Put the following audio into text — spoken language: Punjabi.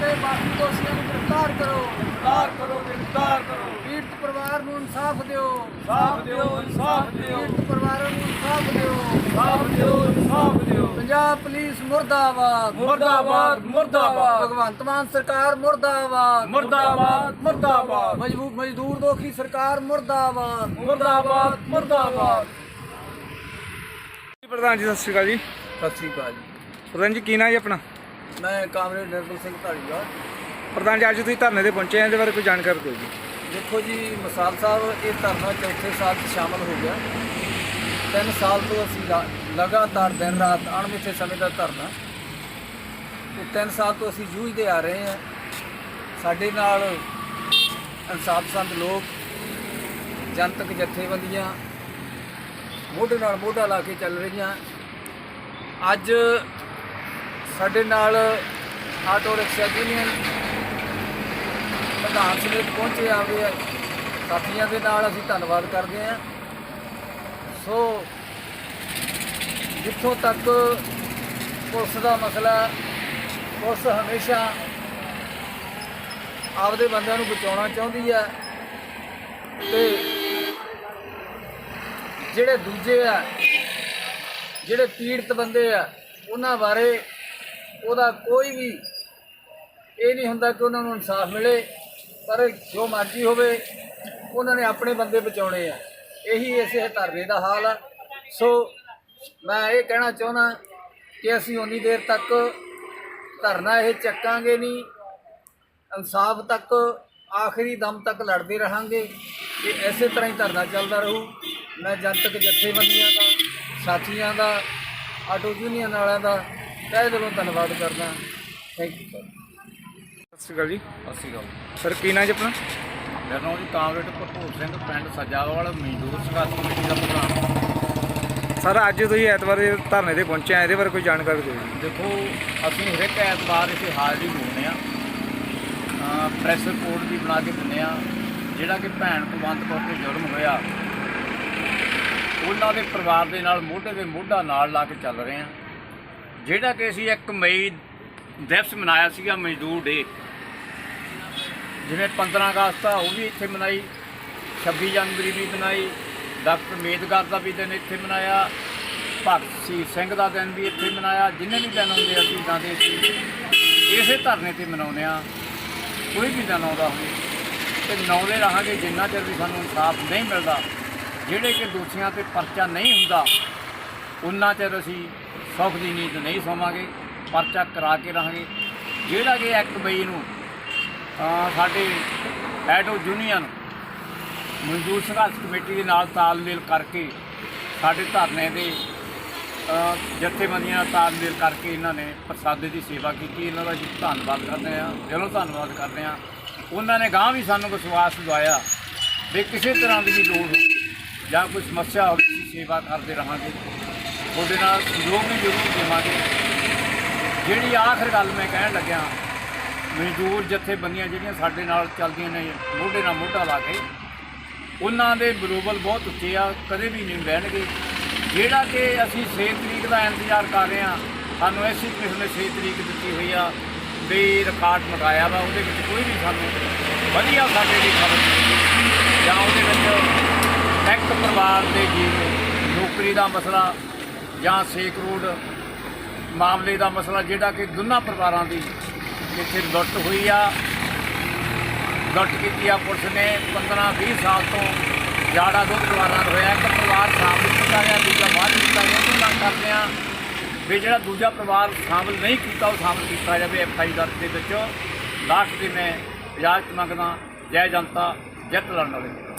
ਤੇ ਬਾਕੀ ਦੋਸ਼ੀਆਂ ਨੂੰ ਗ੍ਰਿਫਤਾਰ ਕਰੋ। ਗ੍ਰਿਫਤਾਰ ਕਰੋ ਗ੍ਰਿਫਤਾਰ ਕਰੋ। ਪੀੜਤ ਪਰਿਵਾਰ ਨੂੰ ਇਨਸਾਫ ਦਿਓ। ਸਾਫ਼ ਦਿਓ ਇਨਸਾਫ ਦਿਓ। ਪੀੜਤ ਪਰਿਵਾਰਾਂ ਨੂੰ ਇਨਸਾਫ ਦਿਓ। ਸਾਫ਼ ਦਿਓ ਇਨਸਾਫ ਦਿਓ। ਪੰਜਾਬ ਪੁਲਿਸ ਮੁਰਦਾਬਾਦ। ਮੁਰਦਾਬਾਦ ਮੁਰਦਾਬਾਦ। ਭਗਵੰਤ ਮਾਨ ਸਰਕਾਰ ਮੁਰਦਾਬਾਦ। ਮੁਰਦਾਬਾਦ ਮੁਰਦਾਬਾਦ। ਮਜ਼ਦੂਰ ਮਜ਼ਦੂਰ ਦੋਖੀ ਸਰਕਾਰ ਮੁਰਦਾਬਾਦ। ਮੁਰਦਾਬਾਦ ਮੁਰਦਾਬਾਦ। ਪ੍ਰਧਾਨ ਜੀ ਸਤਿ ਸ਼੍ਰੀ ਅਕਾਲ ਜੀ। ਸਤਿ ਸ੍ਰੀ ਅਕਾਲ ਜੀ। ਪ੍ਰਧਾਨ ਜੀ ਕੀ ਨਾਂ ਜੀ ਆਪਣਾ? ਮੈਂ ਕਾਮਰੇਡ ਨਿਰਮਲ ਸਿੰਘ ਢਾਲੀਵਾਲ ਪ੍ਰਧਾਨ ਜੀ ਅੱਜ ਤੁਸੀਂ ਧਰਨੇ ਤੇ ਪਹੁੰਚੇ ਆ ਇਹਦੇ ਬਾਰੇ ਕੋਈ ਜਾਣਕਾਰੀ ਦਿਓ ਜੀ। ਦੇਖੋ ਜੀ ਮਸਾਲ ਸਾਹਿਬ ਇਹ ਧਰਨਾ ਚੌਥੇ ਸਾਲ 'ਚ ਸ਼ਾਮਲ ਹੋ ਗਿਆ। ਤਿੰਨ ਸਾਲ ਤੋਂ ਅਸੀਂ ਲਾ- ਲਗਾਤਾਰ ਦਿਨ ਰਾਤ ਅਣਮਿੱਥੇ ਸਮੇਂ ਦਾ ਧਰਨਾ। ਤੇ ਤਿੰਨ ਸਾਲ ਤੋਂ ਅਸੀਂ ਜੂਝਦੇ ਆ ਰਹੇ ਹਾਂ। ਸਾਡੇ ਨਾਲ ਇਨਸਾਫ ਪਸੰਦ ਲੋਕ ਜਨਤਕ ਜਥੇਬੰਦੀਆਂ ਮੋਢੇ ਨਾਲ ਮੋਢਾ ਲਾ ਕੇ ਚੱਲ ਰਹੀਆਂ। ਅੱਜ ਸਾਡੇ ਨਾਲ ਆਟੋ ਰਿਕਸ਼ਾ ਯੂਨੀਅਨ ਪ੍ਰਧਾਨ ਸਮੇਤ ਪਹੁੰਚੇ ਆਵੇ ਸਾਥੀਆਂ ਦੇ ਨਾਲ ਅਸੀਂ ਧੰਨਵਾਦ ਕਰਦੇ ਹਾਂ। ਸੋ ਜਿੱਥੋਂ ਤੱਕ ਪੁਲਿਸ ਦਾ ਮਸਲਾ ਪੁਲਿਸ ਹਮੇਸ਼ਾ ਆਪਦੇ ਬੰਦਿਆਂ ਨੂੰ ਬਚਾਉਣਾ ਚਾਹੁੰਦੀ ਹੈ ਤੇ ਜਿਹੜੇ ਦੂਜੇ ਆ, ਜਿਹੜੇ ਪੀੜਤ ਬੰਦੇ ਆ, ਉਹਨਾਂ ਬਾਰੇ ਉਹਦਾ ਕੋਈ ਵੀ ਇਹ ਨਹੀਂ ਹੁੰਦਾ ਕਿ ਉਹਨਾਂ ਨੂੰ ਇਨਸਾਫ ਮਿਲੇ, ਪਰ ਜੋ ਮਰਜ਼ੀ ਹੋਵੇ, ਉਹਨਾਂ ਨੇ ਆਪਣੇ ਬੰਦੇ ਬਚਾਉਣੇ ਆ। ਇਹੀ ਇਸੇ ਧਰਨੇ ਦਾ ਹਾਲ ਆ। ਸੋ ਮੈਂ ਇਹ ਕਹਿਣਾ ਚਾਹੁੰਦਾ ਕਿ ਅਸੀਂ ਉਨੀ ਦੇਰ ਤੱਕ ਧਰਨਾ ਇਹ ਚੱਕਾਂਗੇ ਨਹੀਂ। ਇਨਸਾਫ ਤੱਕ, ਆਖਰੀ ਦਮ ਤੱਕ ਲੜਦੇ ਰਹਾਂਗੇ ਕਿ ਇਸੇ ਤਰ੍ਹਾਂ ਹੀ ਧਰਨਾ ਚੱਲਦਾ ਰਹੂ। ਮੈਂ ਜਨਤਕ ਜਥੇਬੰਦੀਆਂ ਦਾ, ਸਾਥੀਆਂ ਦਾ, ਆਟੋ ਯੂਨੀਅਨ ਵਾਲਿਆਂ ਦਾ ਤਹਿ ਦਿਲੋਂ ਧੰਨਵਾਦ ਕਰਦਾ। ਥੈਂਕ ਯੂ ਸਰ ਸਤਿ ਸ਼੍ਰੀ ਅਕਾਲ ਜੀ। ਅਸੀਂ ਗੱਲ ਸਰ ਕੀ ਨਾਂ ਜੀ ਆਪਣਾ? ਮੇਰਾ ਨਾਮ ਜੀ ਕਾਮਰੇਡ ਭਰਪੂਰ ਸਿੰਘ ਪਿੰਡ ਸਜਾਵਾਲ ਮਜ਼ਦੂਰ ਸੰਘਰਸ਼ ਕਮੇਟੀ ਦਾ ਪ੍ਰਧਾਨ। ਸਰ ਅੱਜ ਤੁਸੀਂ ਐਤਵਾਰ ਦੇ ਧਰਨੇ ਤੇ ਪਹੁੰਚੇ ਆ ਇਹਦੇ ਬਾਰੇ ਕੋਈ ਜਾਣਕਾਰੀ ਦਿਓ ਜੀ। ਦੇਖੋ ਅਸੀਂ ਹਰੇਕ ਐਤਵਾਰ ਇੱਥੇ ਹਾਜ਼ਰੀ ਲਾਉਂਦੇ ਆ ਪ੍ਰੈਸ ਰਿਪੋਰਟ ਵੀ ਬਣਾ ਕੇ ਦਿੰਦੇ ਆ ਜਿਹੜਾ ਕਿ ਭੈਣ ਕੁਲਵੰਤ ਕੌਰ ਤੇ ਜ਼ੁਲਮ ਹੋਇਆ ਉਹਨਾਂ ਦੇ ਪਰਿਵਾਰ ਦੇ ਨਾਲ ਮੋਢੇ ਦੇ ਮੋਢਾ ਨਾਲ ਲਾ ਕੇ ਚੱਲ ਰਹੇ ਆ ਜਿਹੜਾ ਕਿ ਅਸੀਂ 1 ਮਈ ਦਿਵਸ ਮਨਾਇਆ ਸੀਗਾ, ਮਜ਼ਦੂਰ ਡੇ ਜਿਵੇਂ 15 ਅਗਸਤ ਆ, ਉਹ ਵੀ ਇੱਥੇ ਮਨਾਈ। 26 ਜਨਵਰੀ ਵੀ ਮਨਾਈ। ਡਾਕਟਰ ਮੇਦਗਰ ਦਾ ਵੀ ਦਿਨ ਇੱਥੇ ਮਨਾਇਆ। ਭਗਤ ਸਿੰਘ ਸਿੰਘ ਦਾ ਦਿਨ ਵੀ ਇੱਥੇ ਮਨਾਇਆ। ਜਿੰਨੇ ਵੀ ਦਿਨ ਹੁੰਦੇ ਅਸੀਂ ਜਾਂਦੇ ਸੀ ਇਸੇ ਧਰਨੇ ਤੇ ਮਨਾਉਂਦੇ ਆ। ਕੋਈ ਵੀ ਦਿਨ ਆਉਂਦਾ ਹੋਵੇ। ਤੇ ਮਨਾਉਂਦੇ ਰਹਾਂਗੇ, ਜਿੰਨਾ ਚਿਰ ਵੀ ਸਾਨੂੰ ਇਨਸਾਫ ਨਹੀਂ ਮਿਲਦਾ। ਜਿਹੜੇ ਕਿ ਦੋਸ਼ੀਆਂ ਤੇ ਪਰਚਾ ਨਹੀਂ ਹੁੰਦਾ ਉਨਾ ਚਿਰ ਅਸੀਂ ਸੁੱਖ ਦੀ ਨੀਂਦ ਨਹੀਂ ਸੋਵਾਂਗੇ, ਪਰਚਾ ਕਰਾ ਕੇ ਰਹਾਂਗੇ। ਜਿਹੜਾ ਕਿ 1 ਮਈ ਨੂੰ ਸਾਡੇ ਐਟੋ ਯੂਨੀਅਨ ਮਜ਼ਦੂਰ ਸੰਘਰਸ਼ ਕਮੇਟੀ ਦੇ ਨਾਲ ਤਾਲਮੇਲ ਕਰਕੇ ਸਾਡੇ ਧਰਨੇ ਦੇ ਜਥੇਬੰਦੀਆਂ ਤਾਲਮੇਲ ਕਰਕੇ ਇਹਨਾਂ ਨੇ ਪ੍ਰਸਾਦੇ ਦੀ ਸੇਵਾ ਕੀਤੀ। ਇਹਨਾਂ ਦਾ ਅਸੀਂ ਧੰਨਵਾਦ ਕਰਦੇ ਹਾਂ, ਦਿਲੋਂ ਧੰਨਵਾਦ ਕਰਦੇ ਹਾਂ। ਉਹਨਾਂ ਨੇ ਗਾਂ ਵੀ ਸਾਨੂੰ ਵਿਸ਼ਵਾਸ ਦਿਵਾਇਆ ਵੀ ਕਿਸੇ ਤਰ੍ਹਾਂ ਦੀ ਵੀ ਲੋੜ ਹੋਵੇ ਜਾਂ ਕੋਈ ਸਮੱਸਿਆ ਹੋਵੇ ਸੇਵਾ ਕਰਦੇ ਰਹਾਂਗੇ। ਤੁਹਾਡੇ ਨਾਲ ਸਹਿਯੋਗ ਵੀ ਜ਼ਰੂਰ ਦੇਵਾਂਗੇ। ਜਿਹੜੀ ਆਖਰ ਗੱਲ ਮੈਂ ਕਹਿਣ ਲੱਗਿਆ, ਮਜ਼ਦੂਰ ਜਥੇਬੰਦੀਆਂ ਜਿਹੜੀਆਂ ਸਾਡੇ ਨਾਲ ਚੱਲਦੀਆਂ ਨੇ, ਮੋਢੇ ਨਾਲ ਮੋਢਾ ਲਾ ਕੇ, ਉਹਨਾਂ ਦੇ ਬਰੋਬਲ ਬਹੁਤ ਉੱਚੇ ਆ, ਕਦੇ ਵੀ ਨਹੀਂ ਬਹਿਣਗੇ। ਜਿਹੜਾ ਕਿ ਅਸੀਂ 6 ਤਰੀਕ ਦਾ ਇੰਤਜ਼ਾਰ ਕਰ ਰਹੇ ਆ ਸਾਨੂੰ ਐਸੀ ਕਿਸਮ ਨੇ 6 ਤਰੀਕ ਦਿੱਤੀ ਹੋਈ ਆ, ਵੀ ਰਿਕਾਰਡ ਮਟਾਇਆ ਵਾ, ਉਹਦੇ ਵਿੱਚ ਕੋਈ ਵੀ ਸਾਨੂੰ ਵਧੀਆ ਸਾਡੇ ਲਈ ਖਬਰ ਜਾਂ ਉਹਦੇ ਵਿੱਚ ਇੱਕ ਪਰਿਵਾਰ ਦੇ ਜੀਵ ਨੌਕਰੀ ਦਾ ਮਸਲਾ ਜਾਂ ਸੇਕ ਰੋਡ ਮਾਮਲੇ ਦਾ ਮਸਲਾ ਜਿਹੜਾ ਕਿ ਦੋਨਾਂ ਪਰਿਵਾਰਾਂ ਦੀ ਇੱਥੇ ਲੁੱਟ ਹੋਈ ਆ। ਲੁੱਟ ਕੀਤੀ ਆ ਪੁਲਿਸ ਨੇ। 15 20 ਸਾਲ ਤੋਂ ਜਾੜਾ ਦੋ ਪਰਿਵਾਰਾਂ ਦਾ ਹੋਇਆ। ਇੱਕ ਪਰਿਵਾਰ ਸ਼ਾਮਲ ਕੀਤਾ ਗਿਆ, ਦੂਜਾ ਬਾਹਰ ਕੀਤਾ ਗਿਆ। ਉਹ ਮੰਗ ਕਰਦੇ ਆ ਵੀ ਜਿਹੜਾ ਦੂਜਾ ਪਰਿਵਾਰ ਸ਼ਾਮਲ ਨਹੀਂ ਕੀਤਾ, ਉਹ ਸ਼ਾਮਲ ਕੀਤਾ ਜਾਵੇ ਐਫ ਆਈ ਦਰਜ ਦੇ ਵਿੱਚ। ਲਾਸਟ ਦੀ ਮੈਂ ਇਜਾਜ਼ਤ ਮੰਗਦਾ, ਜੈ ਜਨਤਾ ਜਿੱਤ ਲੜਨ ਵਾਲੇ।